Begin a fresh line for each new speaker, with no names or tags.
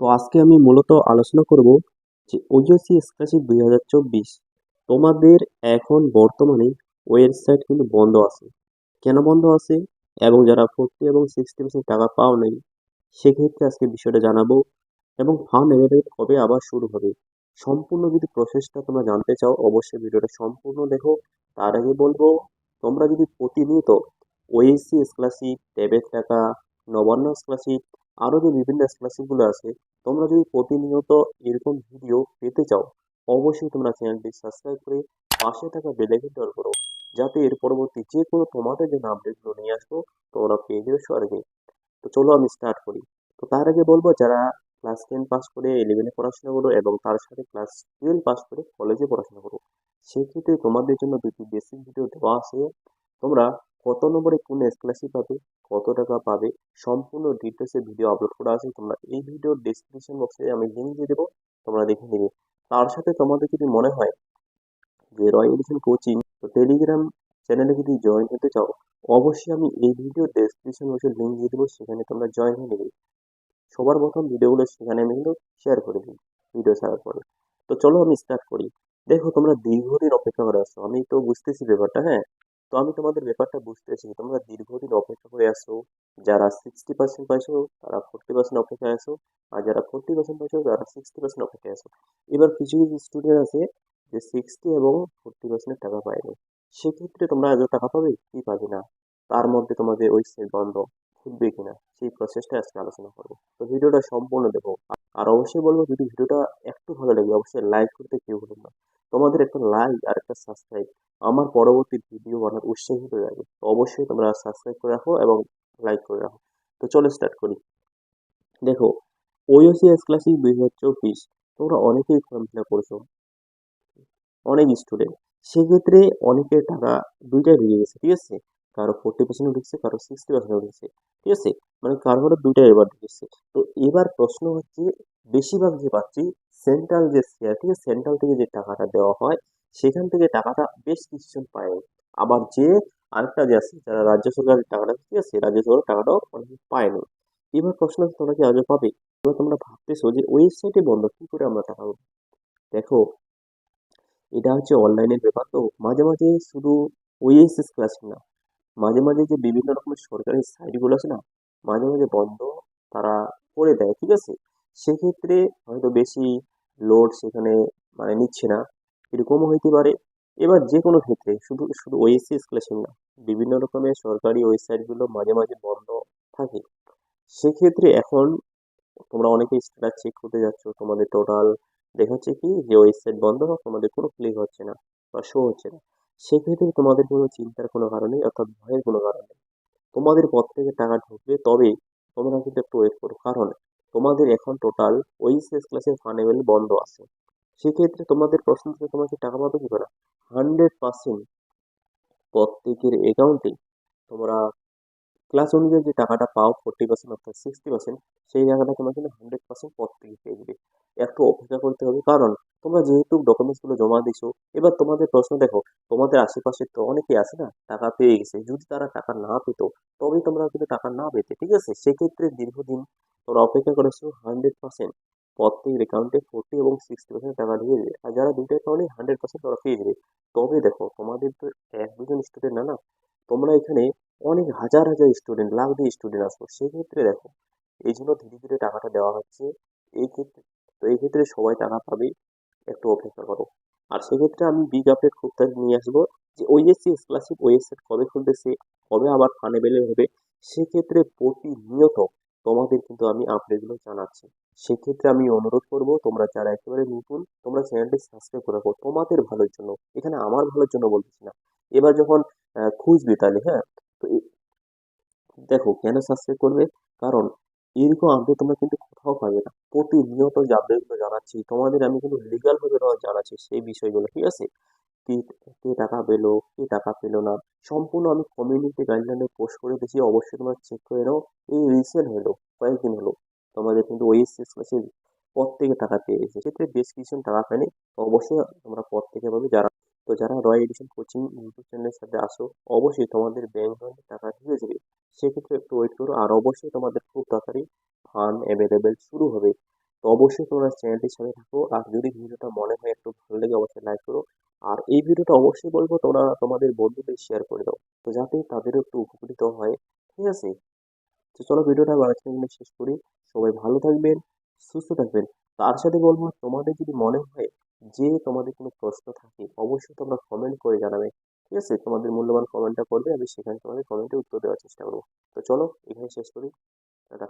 তো আজকে আমি মূলত আলোচনা করব যে ওজসি স্কলারশিপ দুই হাজার চব্বিশ, তোমাদের এখন বর্তমানে ওয়েবসাইট কিন্তু বন্ধ আছে। কেন বন্ধ আছে? এবং যারা ফোরটি এবং সিক্সটি পার্সেন্ট টাকা পাও নাই, সেক্ষেত্রে আজকে বিষয়টা জানাব এবং ফান্ড অ্যাভেলেবল কবে আবার শুরু হবে। সম্পূর্ণ যদি প্রসেসটা তোমরা জানতে চাও, অবশ্যই ভিডিওটা সম্পূর্ণ দেখো। তার আগে বলব, তোমরা যদি প্রতিনিয়ত ওএসসি স্কলারশিপ ট্যাবের টাকা নবান্ন স্কলারশিপ, আরও যে বিভিন্ন স্কলারশিপগুলো আছে তোমরা যদি প্রতিনিয়ত এরকম ভিডিও পেতে চাও, অবশ্যই তোমরা চ্যানেলটি সাবস্ক্রাইব করে পাশে থাকা বেলাইকন দর করো, যাতে এর পরবর্তী যে কোনো তোমাদের জন্য আপডেটগুলো নিয়ে আসব, তোমরা পেয়ে যাবে স্বর্গে। তো চলো আমি স্টার্ট করি। তো তার আগে বলব, যারা ক্লাস টেন পাস করে ইলেভেনে পড়াশোনা করো এবং তার সাথে ক্লাস টুয়েলভ পাস করে কলেজে পড়াশোনা করো, সেক্ষেত্রে তোমাদের জন্য দুটি বেসিক ভিডিও দেওয়া আছে। তোমরা কত নম্বরে কোন স্কলারশিপ পাবে, কত টাকা পাবে, সম্পূর্ণ ডিটেলসে ভিডিও আপলোড করা আছে, তোমরা এই ভিডিওর ডিসক্রিপশন বক্সে আমি লিঙ্ক দিয়ে দেবো, তোমরা দেখে নেবে। তার সাথে তোমাদের যদি মনে হয় যে রয় এডিশন কোচিং তো টেলিগ্রাম চ্যানেলে যদি জয়েন হতে চাও, অবশ্যই আমি এই ভিডিও ডেসক্রিপশন বক্সে লিঙ্ক দিয়ে দেবো, সেখানে তোমরা জয়েন হয়ে নেবে। সবার প্রথম ভিডিওগুলো সেখানে আমি কিন্তু শেয়ার করে দিই ভিডিও ছাড়ার পরে। তো চলো আমি স্টার্ট করি। দেখো তোমরা দীর্ঘদিন অপেক্ষা করে আসছো আমি তো বুঝতেছি ব্যাপারটা হ্যাঁ? তো আমি তোমাদের ব্যাপারটা বুঝতেছি তোমরা দীর্ঘদিন অপেক্ষা করে আসো যারা সিক্সটি পার্সেন্ট পাইছো, তারা ফোর্টি পার্সেন্ট অপেক্ষায় আসো আর যারা ফোর্টি পার্সেন্ট পাইছো, তারা সিক্সটি পার্সেন্ট অপেক্ষায় আসো এবার কিছু কিছু স্টুডেন্ট আছে যে সিক্সটি এবং ফোর্টি পার্সেন্ট টাকা পায়নি সেক্ষেত্রে তোমরা এত টাকা পাবে কি পাবে না? তার মধ্যে তোমাদের ওই ওয়েবসাইট বন্ধ খুলবে কিনা? সেই প্রসেসটা আজকে আলোচনা করব। তো ভিডিওটা সম্পূর্ণ দেখো। আর অবশ্যই বলব, যদি ভিডিওটা একটু ভালো লাগে, অবশ্যই লাইক করতে কেউ ভুলুন না। তোমাদের একটা লাইক আর একটা সাবস্ক্রাইব আমার পরবর্তী ভিডিও বানার উৎসাহিত যাবে। তো অবশ্যই তোমরা সাবস্ক্রাইব করে রাখো এবং লাইক করে রাখো। তো চলো স্টার্ট করি। দেখো ওইওসিএস ক্লাসিক দুই হাজার চব্বিশ, তোমরা অনেকেই ফর্ম ফিল আপ করেছ। অনেক স্টুডেন্ট সেক্ষেত্রে অনেকের টাকা দুইটাই ঢুকে গেছে, ঠিক আছে? কারও ফোর্টি পার্সেন্ট ঢুকছে কারও সিক্সটি পার্সেন্ট ঢুকছে ঠিক আছে? মানে কারও কারও দুইটাই এবার ঢুকেছে তো এবার প্রশ্ন হচ্ছে, বেশিরভাগ যে পাচ্ছি সেন্ট্রাল যে শেয়ার ঠিক আছে? সেন্ট্রাল থেকে যে টাকাটা দেওয়া হয় সেখান থেকে টাকাটা বেশ কিছুজন পায়। আবার যে আরেকটা যে আছে, যারা রাজ্য সরকারের টাকাটা ঠিক আছে রাজ্য সরকারের টাকাটাও অনেকে পায়নি। এবার প্রশ্ন তোমরা কি আজও পাবে? এবার তোমরা ভাবতেছো যে ওয়েবসাইটে বন্ধ, কি করে আমরা টাকা পাবো? দেখো, এটা হচ্ছে অনলাইনের ব্যাপার। তো মাঝে মাঝে শুধু ওইএসএস ক্লাস না, মাঝে মাঝে যে বিভিন্ন রকমের সরকারি সাইটগুলো আছে না, মাঝে মাঝে বন্ধ তারা করে দেয়, ঠিক আছে? সেক্ষেত্রে হয়তো বেশি লোড সেখানে মানে নিচ্ছে না। এরকমও হইতে পারে। এবার যে কোনো ক্ষেত্রে শুধু শুধু ওএসএস ক্লাসিং না, বিভিন্ন রকমের সরকারি ওয়েবসাইটগুলো মাঝে মাঝে বন্ধ থাকে। সেক্ষেত্রে এখন তোমরা অনেকে স্ট্যাটাস চেক করতে যাচ্ছ, তোমাদের টোটাল দেখাচ্ছে কি যে ওয়েবসাইট বন্ধ তোমাদের কোনো ক্লিক হচ্ছে না বা শো হচ্ছে না। সেক্ষেত্রে তোমাদের কোনো চিন্তার কোনো কারণ অর্থাৎ ভয়ের কোনো কারণ নেই। তোমাদের পর থেকে টাকা ঢুকবে, তবে তোমরা কিন্তু একটু ওয়েট করো। কারণ তোমাদের এখন টোটাল ওইচএস ক্লাসের ফানেবেল বন্ধ আছে। সেক্ষেত্রে তোমাদের প্রশ্ন থেকে তোমাকে টাকা পাবে কি করে? হান্ড্রেড পার্সেন্ট প্রত্যেকের অ্যাকাউন্টে তোমরা ক্লাস অনুযায়ী যে টাকাটা পাও ফোর্টি পার্সেন্ট অর্থাৎ সিক্সটি পার্সেন্ট সেই টাকাটা তোমরা কিন্তু হান্ড্রেড পার্সেন্ট প্রত্যেকে পেয়ে যাবে। একটু অপেক্ষা করতে হবে কারণ তোমরা যেহেতু ডকুমেন্টসগুলো জমা দিছো, এবার তোমাদের প্রশ্ন দেখো, তোমাদের আশেপাশে তো অনেকেই আছে না, টাকা পেয়ে গেছে। যদি তারা টাকা না পেতো, তবেই তোমরা কিন্তু টাকা না পেতে, ঠিক আছে? সেক্ষেত্রে দীর্ঘদিন তোমরা অপেক্ষা করেছ হান্ড্রেড পার্সেন্ট প্রত্যেকের অ্যাকাউন্টে ফোর্টি এবং সিক্সটি পার্সেন্ট টাকা ঢুকে যাবে আর যারা দুইটা অ্যাকাউন্টে হান্ড্রেড পার্সেন্ট তোমরা পেয়ে যাবে তবে দেখো, তোমাদের তো এক দুজন স্টুডেন্ট না না? তোমরা এখানে অনেক হাজার হাজার স্টুডেন্ট লাখ দিয়ে স্টুডেন্ট আসব। সেক্ষেত্রে দেখো, এই জন্য ধীরে ধীরে টাকাটা দেওয়া হচ্ছে। এই ক্ষেত্রে, তো এই ক্ষেত্রে সবাই টাকা পাবে। একটু অপেক্ষা করো। আর সেক্ষেত্রে আমি বিগ আপডেট খুব তাড়াতাড়ি নিয়ে আসব যে ওইএসসি স্কলারশিপ ওয়েবসাইট কবে খুলতেছে, কবে আবার ফানেবেলে হবে? সেক্ষেত্রে প্রতিনিয়ত তোমাদের কিন্তু আমি আপডেটগুলো জানাচ্ছি। সেক্ষেত্রে আমি অনুরোধ করব, তোমরা যারা একেবারে নতুন, তোমরা চ্যানেলটি সাবস্ক্রাইব করে রাখো। তোমাদের ভালোর জন্য, এখানে আমার ভালোর জন্য বলতেছি না। এবার যখন খুঁজবি তাহলে হ্যাঁ? তো দেখো, কেন সাবস্ক্রাইব করবে? কারণ এরকম আপডেট তোমরা কিন্তু কোথাও পাবে না। প্রতিনিয়ত যে আপডেটগুলো জানাচ্ছি, তোমাদের আমি কিন্তু লিগালভাবে জানাচ্ছি সেই বিষয়গুলো, ঠিক আছে? কে কে টাকা পেল, কে টাকা পেল না, সম্পূর্ণ আমি কমিউনিটি গাইডলাইনে পোস্ট করে দিয়েছি। অবশ্যই তোমরা চেক করে নাও। এই রিসেন্ট হলো, কয়েকদিন হলো। তোমাদের কিন্তু ওই শেষ ক্লাসে প্রত্যেকে টাকা পেয়ে গেছে সেক্ষেত্রে বেশ কিছু টাকা পায়নি অবশ্যই তোমরা পর থেকে পাবে যারা, তো যারা রয় এডিশন কোচিং ইউটিউব চ্যানেলের সাথে আসো, অবশ্যই তোমাদের ব্যাংক ব্যাংকে টাকা ঢুকে যাবে। সেক্ষেত্রে একটু ওয়েট করো আর অবশ্যই তোমাদের খুব তাড়াতাড়ি ফান্ড অ্যাভেলেবেল শুরু হবে। তো অবশ্যই তোমরা চ্যানেলটির সাথে থাকো আর যদি ভিডিওটা মনে হয় একটু ভালো লাগে অবশ্যই লাইক করো। আর এই ভিডিওটা অবশ্যই বলব তোমরা তোমাদের বন্ধুদের শেয়ার করে দাও, তো যাতে তাদেরও একটু উপকৃত হয়। ঠিক আছে? তো চলো ভিডিওটা আজকে শেষ করি। সবাই ভালো থাকবেন, সুস্থ থাকবেন। তার সাথে বলব, তোমাদের যদি মনে হয় যে তোমাদের কোনো প্রশ্ন থাকে, অবশ্যই তোমরা কমেন্ট করে জানাবে। ঠিক আছে? তোমাদের মূল্যবান কমেন্টটা করবে, আমি সেখানে তোমাদের কমেন্টে উত্তর দেওয়ার চেষ্টা করব। তো চলো এখানে শেষ করি। টাটা।